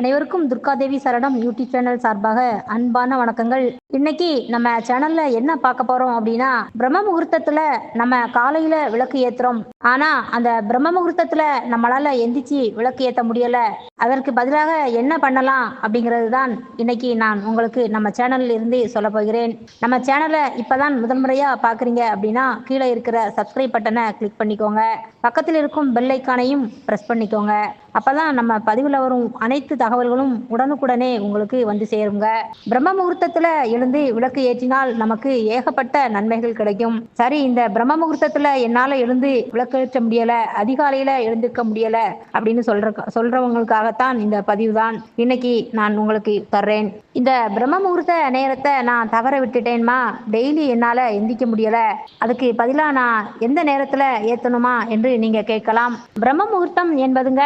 அனைவருக்கும் துர்காதேவி சரணம் YouTube channel சார்பாக அன்பான வணக்கங்கள். இன்னைக்கு நம்ம சேனல்ல என்ன பார்க்க போறோம் அப்படின்னா பிரம்ம முகூர்த்தத்துல நம்ம காலையில விளக்கு ஏத்துறோம். ஆனா அந்த பிரம்ம முகூர்த்தத்துல நம்மளால எந்திரிச்சு விளக்கு ஏத்த முடியல. அதற்கு பதிலாக என்ன பண்ணலாம் அப்படிங்கிறது தான் இன்னைக்கு நான் உங்களுக்கு நம்ம சேனல்ல இருந்து சொல்ல போகிறேன். நம்ம சேனலை இப்பதான் முதல் முறையா பாக்குறீங்க அப்படின்னா கீழே இருக்கிற சப்ஸ்கிரைப் பட்டனை கிளிக் பண்ணிக்கோங்க. பக்கத்தில் இருக்கும் பெல் ஐக்கானையும் பண்ணிக்கோங்க. அப்பதான் நம்ம பதிவுல வரும் அனைத்து தகவல்களும் உடனுக்குடனே உங்களுக்கு வந்து சேருங்க. பிரம்ம முகூர்த்தத்துல எழுந்து விளக்கு ஏற்றினால் நமக்கு ஏகப்பட்ட நன்மைகள் கிடைக்கும். சரி இந்த பிரம்ம முகூர்த்தத்துல என்னால எழுந்து விளக்கு ஏற்ற முடியல அதிகாலையில எழுந்திருக்க முடியல அப்படின்னு சொல்ற சொல்றவங்களுக்காகத்தான் இந்த பதிவு தான் இன்னைக்கு நான் உங்களுக்கு தர்றேன். இந்த பிரம்ம முகூர்த்த நேரத்தை நான் தவற விட்டுட்டேன்மா. டெய்லி என்னால எந்திக்க முடியல. அதுக்கு பதிலா நான் எந்த நேரத்துல ஏத்தணுமா என்று நீங்க கேட்கலாம். பிரம்ம முகூர்த்தம் என்பதுங்க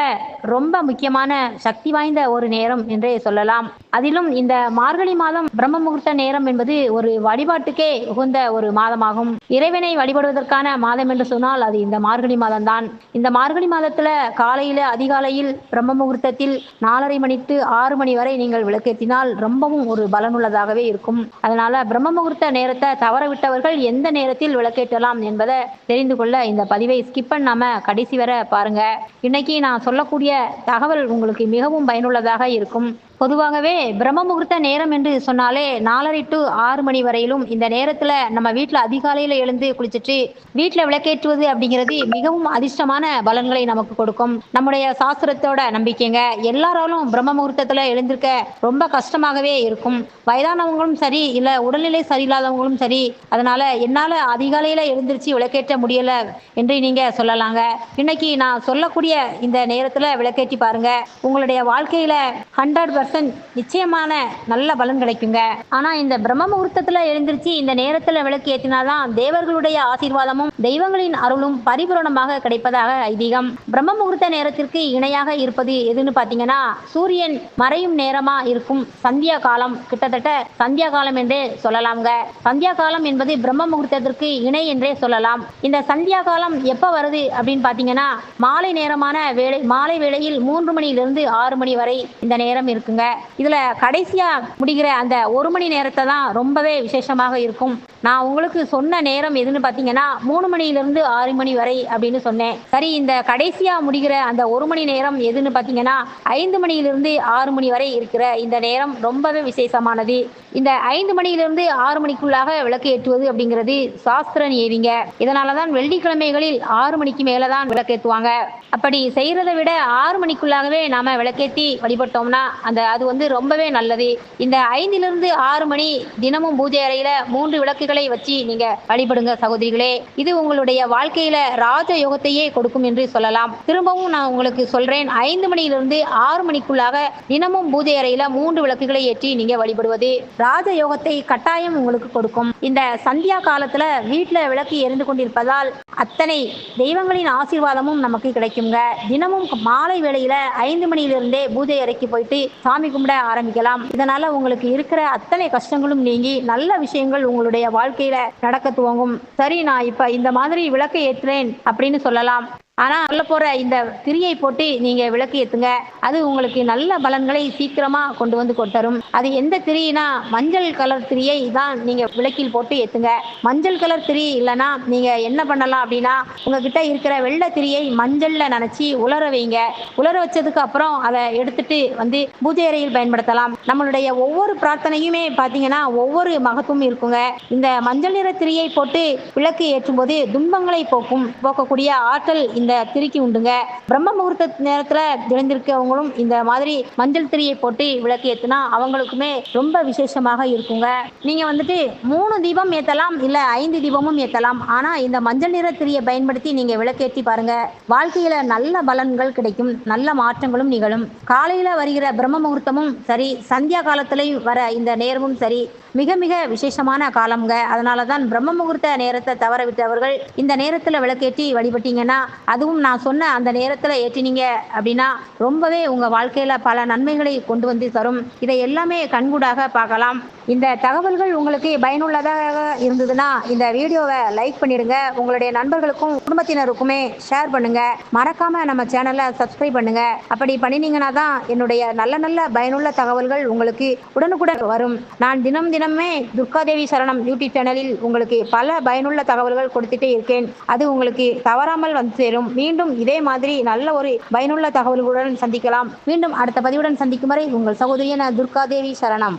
ரொம்ப முக்கியமான சக்தி வாய்ந்த ஒரு நேரம் என்றே சொல்லலாம். அதிலும் இந்த மார்கழி மாதம் பிரம்ம முகூர்த்த நேரம் என்பது ஒரு வழிபாட்டுக்கே உகந்த ஒரு மாதமாகும். இறைவனை வழிபடுவதற்கான மாதம் என்று சொன்னால் அது இந்த மார்கழி மாதம்தான். இந்த மார்கழி மாதத்துல காலையில அதிகாலையில் பிரம்ம முகூர்த்தத்தில் நாலரை மணி ஆறு மணி வரை நீங்கள் விளக்கேற்றினால் ரொம்பவும் ஒரு பலனுள்ளதாகவே இருக்கும். அதனால பிரம்ம முகூர்த்த நேரத்தை தவற விட்டவர்கள் எந்த நேரத்தில் விளக்கேற்றலாம் என்பதை தெரிந்து கொள்ள இந்த பதிவை ஸ்கிப் பண்ணாம கடைசி வரை பாருங்க. இன்னைக்கு நான் சொல்லக்கூடிய தகவல் உங்களுக்கு மிகவும் பயனுள்ளதாக இருக்கும். பொதுவாகவே பிரம்ம முகூர்த்த நேரம் என்று சொன்னாலே நாலரை டு ஆறு மணி வரையிலும் இந்த நேரத்தில் நம்ம வீட்டில் அதிகாலையில் எழுந்து குளிச்சுட்டு வீட்டில் விளக்கேற்றுவது அப்படிங்கிறது மிகவும் அதிர்ஷ்டமான பலன்களை நமக்கு கொடுக்கும். நம்முடைய சாஸ்திரத்தோட நம்பிக்கைங்க எல்லாராலும் பிரம்ம முகூர்த்தத்தில் எழுந்திருக்க ரொம்ப கஷ்டமாகவே இருக்கும். வயதானவங்களும் சரி இல்லை உடல்நிலை சரியில்லாதவங்களும் சரி அதனால என்னால் அதிகாலையில் எழுந்திருச்சு விளக்கேற்ற முடியல என்று நீங்கள் சொல்லலாங்க. இன்னைக்கு நான் சொல்லக்கூடிய இந்த நேரத்தில் விளக்கேற்றி பாருங்க. உங்களுடைய வாழ்க்கையில ஹண்ட்ரட் பர்சன்ட் நிச்சயமான நல்ல பலன் கிடைக்குங்க. ஆனா இந்த பிரம்ம முகூர்த்தத்துல எழுந்திருச்சு இந்த நேரத்துல விளக்கு ஏற்றினாதான் தேவர்களுடைய ஆசீர்வாதமும் தெய்வங்களின் அருளும் பரிபூரணமாக கிடைப்பதாக ஐதீகம். பிரம்ம முகூர்த்த நேரத்திற்கு இணையாக இருப்பது எதுன்னு பாத்தீங்கன்னா சூரியன் மறையும் நேரமா இருக்கும் சந்தியா காலம். கிட்டத்தட்ட சந்தியா காலம் என்றே சொல்லலாம்ங்க. சந்தியா காலம் என்பது பிரம்ம முகூர்த்தத்திற்கு இணை என்றே சொல்லலாம். இந்த சந்தியா காலம் எப்ப வருது அப்படின்னு பாத்தீங்கன்னா மாலை நேரமான வேலை மாலை வேளையில் மூன்று மணியிலிருந்து ஆறு மணி வரை இந்த நேரம் இருக்குங்க. இதுல கடைசியா முடிகிற அந்த ஒரு மணி நேரத்தை தான் ரொம்பவே விசேஷமாக இருக்கும். நான் உங்களுக்கு சொன்ன நேரம் எதுன்னு பாத்தீங்கன்னா மூணு மணியிலிருந்து ஆறு மணி வரை அப்படின்னு சொன்னேன். சரி இந்த கடைசியா முடிகிற அந்த ஒரு மணி நேரம் எதுன்னு பாத்தீங்கன்னா ஐந்து மணியிலிருந்து ஆறு மணி வரை இருக்கிற இந்த நேரம் ரொம்பவே விசேஷமானது. இந்த ஐந்து மணியிலிருந்து ஆறு மணிக்குள்ளாக விளக்கு ஏற்றுவது அப்படிங்கிறது சாஸ்திர நியதிங்க. இதனாலதான் வெள்ளிக்கிழமைகளில் ஆறு மணிக்கு மேலதான் விளக்கேற்றுவாங்க அப்படி செய்யறதை விட ஆறு மணிக்குள்ளாகவே நாம விளக்கேற்றி வழிபட்டோம்னா அந்த அது வந்து ரொம்பவே நல்லது. இந்த ஐந்திலிருந்து ஆறு மணி தினமும் பூஜை அறையில மூன்று விளக்குகளை வச்சு நீங்க வழிபடுங்க சகோதரிகளே. இது உங்களுடைய வாழ்க்கையில ராஜ யோகத்தையே கொடுக்கும் என்று சொல்லலாம். திரும்பவும் நான் உங்களுக்கு சொல்றேன் ஐந்து மணியிலிருந்து ஆறு மணிக்குள்ளாக தினமும் பூஜை அறையில மூன்று விளக்குகளை ஏற்றி நீங்க வழிபடுவது ராஜ யோகத்தை கட்டாயம் உங்களுக்கு கொடுக்கும். இந்த சந்தியா காலத்துல வீட்டுல விளக்கு எரிந்து கொண்டிருப்பதால் அத்தனை தெய்வங்களின் ஆசீர்வாதமும் நமக்கு கிடைக்குங்க. தினமும் மாலை வேளையில ஐந்து மணியிலிருந்தே பூஜை அறைக்கு போயிட்டு சாமி கும்பிட ஆரம்பிக்கலாம். இதனால உங்களுக்கு இருக்கிற அத்தனை கஷ்டங்களும் நீங்கி நல்ல விஷயங்கள் உங்களுடைய வாழ்க்கையில நடக்க துவங்கும். சரி நான் இப்ப இந்த மாதிரி விளக்கை ஏற்றுறேன் அப்படின்னு சொல்லலாம். ஆனா சொல்ல போற இந்த திரியை போட்டு நீங்க விளக்கு ஏத்துங்க. அது உங்களுக்கு நல்ல பலன்களை சீக்கிரமா கொண்டு வந்து கொட்டரும். அது எந்த திரினா மஞ்சள் கலர் திரியை தான் நீங்க விளக்கில் போட்டு ஏத்துங்க. மஞ்சள் கலர் திரி இல்லைன்னா நீங்க என்ன பண்ணலாம் அப்படின்னா உங்ககிட்ட இருக்கிற வெள்ளை திரியை மஞ்சள்ல நனைச்சி உலர வைங்க. உலர வச்சதுக்கு அப்புறம் அதை எடுத்துட்டு வந்து பூஜை அறையில் பயன்படுத்தலாம். நம்மளுடைய ஒவ்வொரு பிரார்த்தனையுமே பாத்தீங்கன்னா ஒவ்வொரு மகத்துவம் இருக்குங்க. இந்த மஞ்சள் நிற திரியை போட்டு விளக்கு ஏற்றும் போது துன்பங்களை போக்கும் போக்கக்கூடிய ஆற்றல் இந்த திரிக்கு உண்டுங்க. பிரம்ம முகூர்த்த நேரத்துல எழுந்திருக்கவங்களும் இந்த மாதிரி மஞ்சள் திரியை போட்டு விளக்கு ஏத்துனா அவங்களுக்குமே ரொம்ப விசேஷமாக இருக்குங்க. நீங்க வந்துட்டு மூணு தீபம் ஏத்தலாம் இல்ல ஐந்து தீபமும் ஏத்தலாம். ஆனா இந்த மஞ்சள் நிற திரியை பயன்படுத்தி நீங்க விளக்கேற்றி பாருங்க. வாழ்க்கையில நல்ல பலன்கள் கிடைக்கும் நல்ல மாற்றங்களும் நிகழும். காலையில வருகிற பிரம்ம முகூர்த்தமும் சரி சந்தியா காலத்திலையும் வர இந்த நேரமும் சரி மிக மிக விசேஷமான காலம்ங்க. அதனால தான் பிரம்ம முகூர்த்த நேரத்தை தவற விட்டவர்கள் இந்த நேரத்தில் விளக்கேற்றி வழிபட்டீங்கன்னா அதுவும் நான் சொன்ன அந்த நேரத்தில் ஏற்றினீங்க அப்படின்னா ரொம்பவே உங்கள் வாழ்க்கையில் பல நன்மைகளை கொண்டு வந்து தரும். இதை எல்லாமே கண்கூடாக பார்க்கலாம். இந்த தகவல்கள் உங்களுக்கு பயனுள்ளதாக இருந்ததுன்னா இந்த வீடியோவை லைக் பண்ணிடுங்க. உங்களுடைய நண்பர்களுக்கும் குடும்பத்தினருக்குமே ஷேர் பண்ணுங்க. மறக்காம நம்ம சேனலை சப்ஸ்கிரைப் பண்ணுங்க. அப்படி பண்ணினீங்கன்னா தான் என்னுடைய நல்ல நல்ல பயனுள்ள தகவல்கள் உங்களுக்கு உடனுக்குடன் வரும். நான் தினம் தினமே துர்காதேவி சரணம் யூடியூப் சேனலில் உங்களுக்கு பல பயனுள்ள தகவல்கள் கொடுத்துட்டே இருக்கேன். அது உங்களுக்கு தவறாமல் வந்து சேரும். மீண்டும் இதே மாதிரி நல்ல ஒரு பயனுள்ள தகவல்களுடன் சந்திக்கலாம். மீண்டும் அடுத்த பதிவுடன் சந்திக்கும் வரை உங்கள் சகோதரியான துர்காதேவி சரணம்.